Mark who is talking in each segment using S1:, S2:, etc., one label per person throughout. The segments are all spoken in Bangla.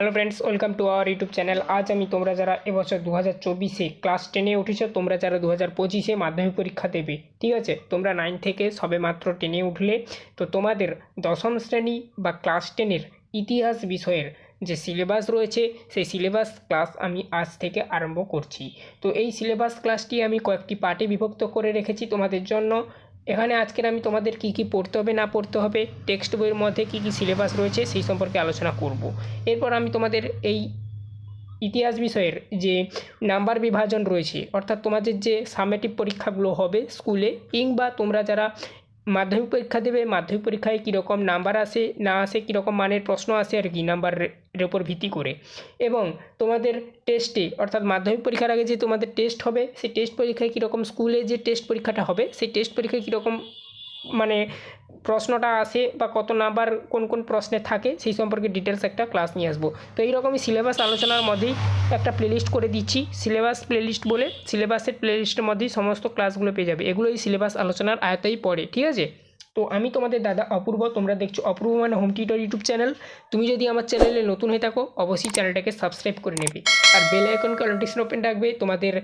S1: Hello friends welcome to our YouTube channel আজ আমি তোমরা যারা এবছর দু হাজার চব্বিশে ক্লাস টেনে উঠেছো, তোমরা যারা দু হাজার পঁচিশে মাধ্যমিক পরীক্ষা দেবে, ঠিক আছে? তোমরা নাইন থেকে সবে মাত্র টেনে উঠলে, তো তোমাদের দশম শ্রেণি বা ক্লাস টেনের ইতিহাস বিষয়ের যে সিলেবাস রয়েছে, সেই সিলেবাস ক্লাস আমি আজ থেকে আরম্ভ করছি। তো এই সিলেবাস ক্লাসটি আমি কয়েকটি পার্টে বিভক্ত করে রেখেছি তোমাদের জন্য। এখানে আজকের আমি তোমাদের কি কি পড়তে হবে, না পড়তে হবে টেক্সট বইয়ের মধ্যে কি কি সিলেবাস রয়েছে সেই সম্পর্কে আলোচনা করব। এরপর আমি তোমাদের এই ইতিহাস বিষয়ের যে নাম্বার বিভাজন রয়েছে, অর্থাৎ তোমাদের যে সামেটিভ পরীক্ষাগুলো হবে স্কুলে কিংবা তোমরা যারা মাধ্যমিক পরীক্ষা দেবে, মাধ্যমিক পরীক্ষায় কীরকম নাম্বার আসে, না আসে, কীরকম মানের প্রশ্ন আসে আর কি নাম্বারের ওপর ভিত্তি করে। এবং তোমাদের টেস্টে অর্থাৎ মাধ্যমিক পরীক্ষার আগে যে তোমাদের টেস্ট হবে, সেই টেস্ট পরীক্ষায় কীরকম স্কুলে যে টেস্ট পরীক্ষাটা হবে, সেই টেস্ট পরীক্ষায় কীরকম মানে প্রশ্নটা আসে বা কত নাম্বার কোন কোন প্রশ্নে থাকে, সেই সম্পর্কে ডিটেলস একটা ক্লাস নিয়ে আসব। তো এইরকমই সিলেবাস আলোচনার মধ্যেই একটা প্লেলিস্ট করে দিচ্ছি। সিলেবাস প্লেলিস্ট বলে সিলেবাসের প্লেলিস্টের মধ্যেই সমস্ত ক্লাসগুলো পেয়ে যাবে। এগুলোই সিলেবাস আলোচনার আয়তেই পড়ে, ঠিক আছে? তো আমি তোমাদের দাদা অপূর্ব, তোমরা দেখছ অপূর্ব মানে হোম টিউটর ইউটিউব চ্যানেল তুমি যদি আমার চ্যানেলে নতুন হয়ে থাকো, অবশ্যই চ্যানেলটাকে সাবস্ক্রাইব করে নেবে। আর বেল আইকনকে নোটিফিকেশন ওপেন রাখবে, তোমাদের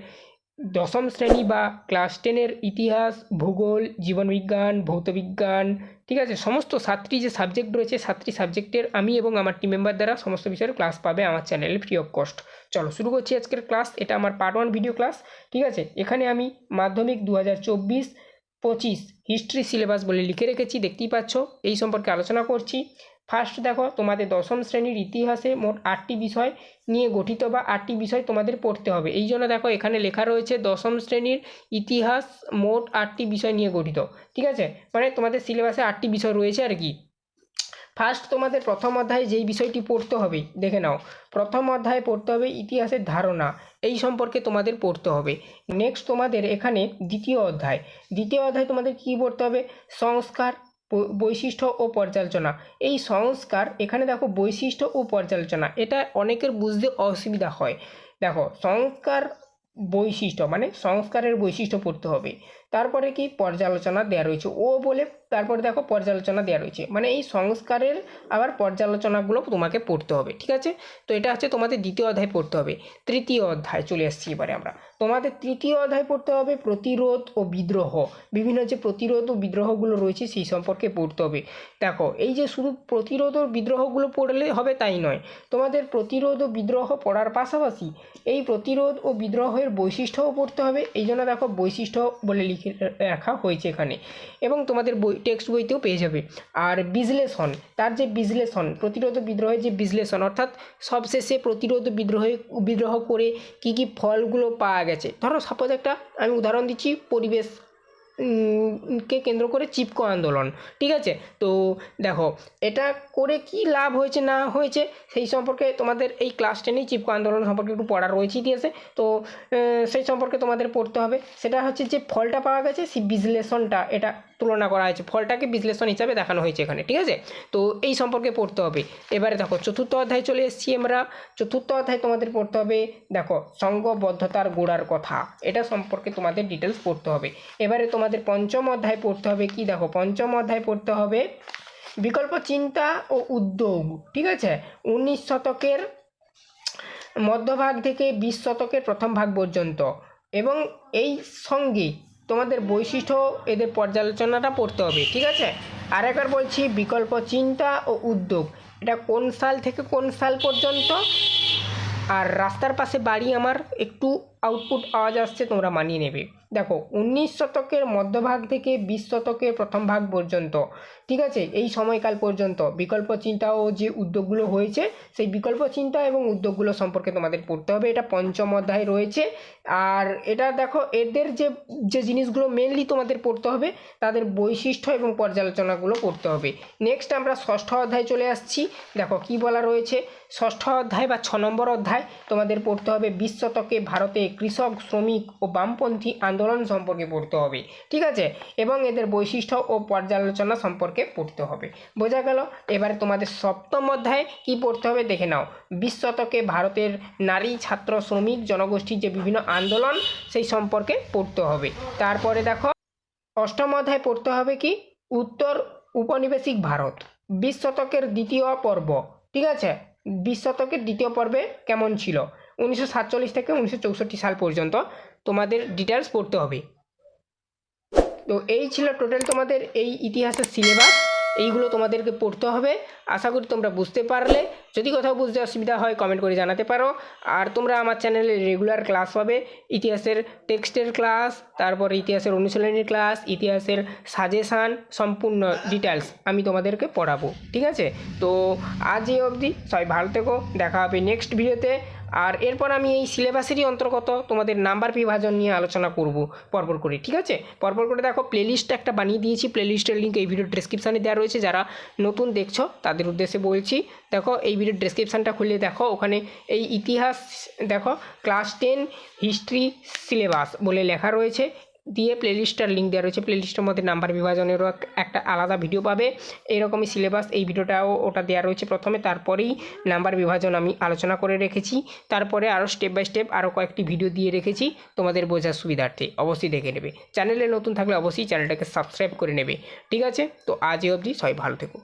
S1: দশম শ্রেণি বা ক্লাস টেনের ইতিহাস, ভূগোল জীবনবিজ্ঞান ভৌতবিজ্ঞান ঠিক আছে? সমস্ত সাতটি যে সাবজেক্ট রয়েছে, সাতটি সাবজেক্টের আমি এবং আমার টিম মেম্বার দ্বারা সমস্ত বিষয়ের ক্লাস পাবে আমার চ্যানেলে ফ্রি অফ কস্ট চলো, শুরু করছি আজকের ক্লাস এটা আমার পার্ট ওয়ান ভিডিও ক্লাস ঠিক আছে? এখানে আমি মাধ্যমিক দু হাজার চব্বিশ পঁচিশ হিস্ট্রি সিলেবাস বলে লিখে রেখেছি, দেখতেই পাচ্ছ? এই সম্পর্কে আলোচনা করছি। ফার্স্ট দেখো, তোমাদের দশম শ্রেণির ইতিহাসে মোট আটটি বিষয় নিয়ে গঠিত বা আটটি বিষয় তোমাদের পড়তে হবে। এই জন্য দেখো, এখানে লেখা রয়েছে দশম শ্রেণির ইতিহাস মোট আটটি বিষয় নিয়ে গঠিত। ঠিক আছে? মানে তোমাদের সিলেবাসে আটটি বিষয় রয়েছে আর কি। ফার্স্ট তোমাদের প্রথম অধ্যায়ে যেই বিষয়টি পড়তে হবে, দেখে নাও। প্রথম অধ্যায়ে পড়তে হবে ইতিহাসের ধারণা, এই সম্পর্কে তোমাদের পড়তে হবে। নেক্সট তোমাদের এখানে দ্বিতীয় অধ্যায়। দ্বিতীয় অধ্যায় তোমাদের কী পড়তে হবে? সংস্কার বৈশিষ্ট্য ও পর্যালোচনা। এই সংস্কার এখানে দেখো বৈশিষ্ট্য ও পর্যালোচনা, এটা অনেকের বুঝতে অসুবিধা হয়। দেখো, সংস্কার বৈশিষ্ট্য মানে সংস্কারের বৈশিষ্ট্য পড়তে হবে। তারপরে কি পর্যালোচনা দেওয়া রয়েছে। ও বলে, তারপরে দেখো পর্যালোচনা দেওয়া রয়েছে। মানে এই সংস্কারের আবার পর্যালোচনাগুলো তোমাকে পড়তে হবে, ঠিক আছে? তো এটা হচ্ছে তোমাদের দ্বিতীয় অধ্যায় পড়তে হবে। তৃতীয় অধ্যায়, চলে আসছি এবারে আমরা। তোমাদের তৃতীয় অধ্যায় পড়তে হবে প্রতিরোধ ও বিদ্রোহ। বিভিন্ন যে প্রতিরোধ ও বিদ্রোহগুলো রয়েছে সেই সম্পর্কে পড়তে হবে। দেখো, এই যে শুধু প্রতিরোধ ও বিদ্রোহগুলো পড়লে হবে তাই নয়, তোমাদের প্রতিরোধ ও বিদ্রোহ পড়ার পাশাপাশি এই প্রতিরোধ ও বিদ্রোহের বৈশিষ্ট্যও পড়তে হবে। এই জন্য দেখো বৈশিষ্ট্য বলে লিখে রাখা হয়েছে এখানে। এবং তোমাদের বই টেক্সট বইতেও পেয়ে যাবে। আর বিশ্লেষণ, তার যে বিশ্লেষণ, প্রতিরোধ বিদ্রোহের যে বিশ্লেষণ, অর্থাৎ সবশেষে প্রতিরোধ বিদ্রোহে, বিদ্রোহ করে কী কী ফলগুলো পাওয়া গেছে। ধরো সাপোজ একটা, আমি উদাহরণ দিচ্ছি, পরিবেশ কে কেন্দ্র করে চিপকো আন্দোলন, ঠিক আছে? তো দেখো, এটা করে কি লাভ হয়েছে না হয়েছে, সেই সম্পর্কে তোমাদের এই ক্লাস টেনেই চিপকো আন্দোলন সম্পর্কে একটু পড়া রয়েছে ইতিহাসে, তো সেই সম্পর্কে তোমাদের পড়তে হবে। সেটা হচ্ছে যে ফলটা পাওয়া গেছে, সেই বিশ্লেষণটা, এটা তুলনা করা হয়েছে। ফলটাকে বিশ্লেষণ হিসাবে দেখানো হয়েছে এখানে, ঠিক আছে? তো এই সম্পর্কে পড়তে হবে। এবারে দেখো, চতুর্থ অধ্যায় চলে এসেছি আমরা। চতুর্থ অধ্যায় তোমাদের পড়তে হবে, দেখো, সঙ্গবদ্ধতার গোড়ার কথা। এটা সম্পর্কে তোমাদের ডিটেলস পড়তে হবে। এবারে তোমাদের পঞ্চম অধ্যায় পড়তে হবে কি? দেখো, পঞ্চম অধ্যায় পড়তে হবে বিকল্প চিন্তা ও উদ্যোগ, ঠিক আছে? উনিশ শতকের মধ্যভাগ থেকে বিশ শতকের প্রথম ভাগ পর্যন্ত। এবং এই সঙ্গে তোমাদের বৈশিষ্ট্য এদের পর্যালোচনাটা পড়তে হবে, ঠিক আছে? আর একবার বলছি, বিকল্প চিন্তা ও উদ্যোগ। এটা কোন সাল থেকে কোন সাল পর্যন্ত? আর রাস্তার পাশে বাড়ি আমার একটু আউটপুট আওয়াজ আসছে, তোমরা মানিয়ে নেবে। দেখো, উনিশ শতকের মধ্যভাগ থেকে বিশ শতকের প্রথম ভাগ পর্যন্ত, ঠিক আছে? এই সময়কাল পর্যন্ত, বিকল্প চিন্তা ও যে উদ্যোগগুলো হয়েছে, সেই বিকল্প চিন্তা এবং উদ্যোগগুলো সম্পর্কে তোমাদের পড়তে হবে। এটা পঞ্চম অধ্যায় রয়েছে। আর এটা দেখো, এদের যে যে জিনিসগুলো মেনলি তোমাদের পড়তে হবে, তাদের বৈশিষ্ট্য এবং পর্যালোচনাগুলো পড়তে হবে। নেক্সট আমরা ষষ্ঠ অধ্যায় চলে আসছি। দেখো, কি বলা রয়েছে? ষষ্ঠ অধ্যায় বা ছ নম্বর অধ্যায় তোমাদের পড়তে হবে। বিশ শতকে ভারতে কৃষক, শ্রমিক ও বামপন্থী আন্দোলন সম্পর্কে পড়তে হবে, ঠিক আছে? এবং এদের বৈশিষ্ট্য ও পর্যালোচনা সম্পর্কে পড়তে হবে। বোঝা গেল? এবারে তোমাদের সপ্তম অধ্যায়ে কি পড়তে হবে দেখে নাও। বিশ শতকে ভারতের নারী, ছাত্র, শ্রমিক, জনগোষ্ঠীর যে বিভিন্ন আন্দোলন, সেই সম্পর্কে পড়তে হবে। তারপরে দেখো, অষ্টম অধ্যায় পড়তে হবে কি? উত্তর উপনিবেশিক ভারত। বিশ শতকের দ্বিতীয় পর্ব, ঠিক আছে? বিশ শতকের দ্বিতীয় পর্বে কেমন ছিল? উনিশশো সাতচল্লিশ থেকে উনিশশো চৌষট্টি সাল পর্যন্ত তোমাদের ডিটেলস পড়তে হবে। তো এই ছিল টোটাল তোমাদের এই ইতিহাসের সিলেবাস এইগুলো তোমাদেরকে পড়তে হবে। আশা করি তোমরা বুঝতে পারলে। যদি কোথাও বুঝতে অসুবিধা হয় কমেন্ট করে জানাতে পারো। আর তোমরা আমার চ্যানেলে রেগুলার ক্লাস পাবে। ইতিহাসের টেক্সটের ক্লাস তারপর ইতিহাসের অনুশীলনীর ক্লাস ইতিহাসের সাজেশান সম্পূর্ণ ডিটেলস আমি তোমাদেরকে পড়াবো। ঠিক আছে? তো আজ এই অবধি। সবাই ভালো থেকো। দেখা হবে নেক্সট ভিডিওতে আর এরপর আমি এই সিলেবাসেরই অন্তর্গত তোমাদের নাম্বার বিভাজন নিয়ে আলোচনা করব পরপর করে, ঠিক আছে? পরপর করে দেখো প্লেলিস্ট একটা বানিয়ে দিয়েছি প্লেলিস্টের লিঙ্ক এই ভিডিও ডেসক্রিপশানে দেওয়া রয়েছে, যারা নতুন দেখছ, তাদের উদ্দেশ্যে বলছি, দেখো, এই ভিডিও ডেসক্রিপশানটা খুলে দেখো, ওখানে এই ইতিহাস, দেখো ক্লাস টেন হিস্ট্রি সিলেবাস বলে লেখা রয়েছে দিয়ে প্লেলিস্টটার লিঙ্ক দেওয়া রয়েছে। প্লেলিস্টের মধ্যে নাম্বার বিভাজনেরও একটা আলাদা ভিডিও পাবে। এরকমই সিলেবাস এই ভিডিওটাও ওটা দেওয়া রয়েছে প্রথমে। তারপরেই নাম্বার বিভাজন আমি আলোচনা করে রেখেছি। তারপরে আরও স্টেপ বাই স্টেপ আরও কয়েকটি ভিডিও দিয়ে রেখেছি তোমাদের বোঝার সুবিধার্থে। অবশ্যই দেখে নেবে। চ্যানেলে নতুন থাকলে অবশ্যই চ্যানেলটাকে সাবস্ক্রাইব করে নেবে। ঠিক আছে? তো আজ এই অবধি সবাই ভালো থেকো।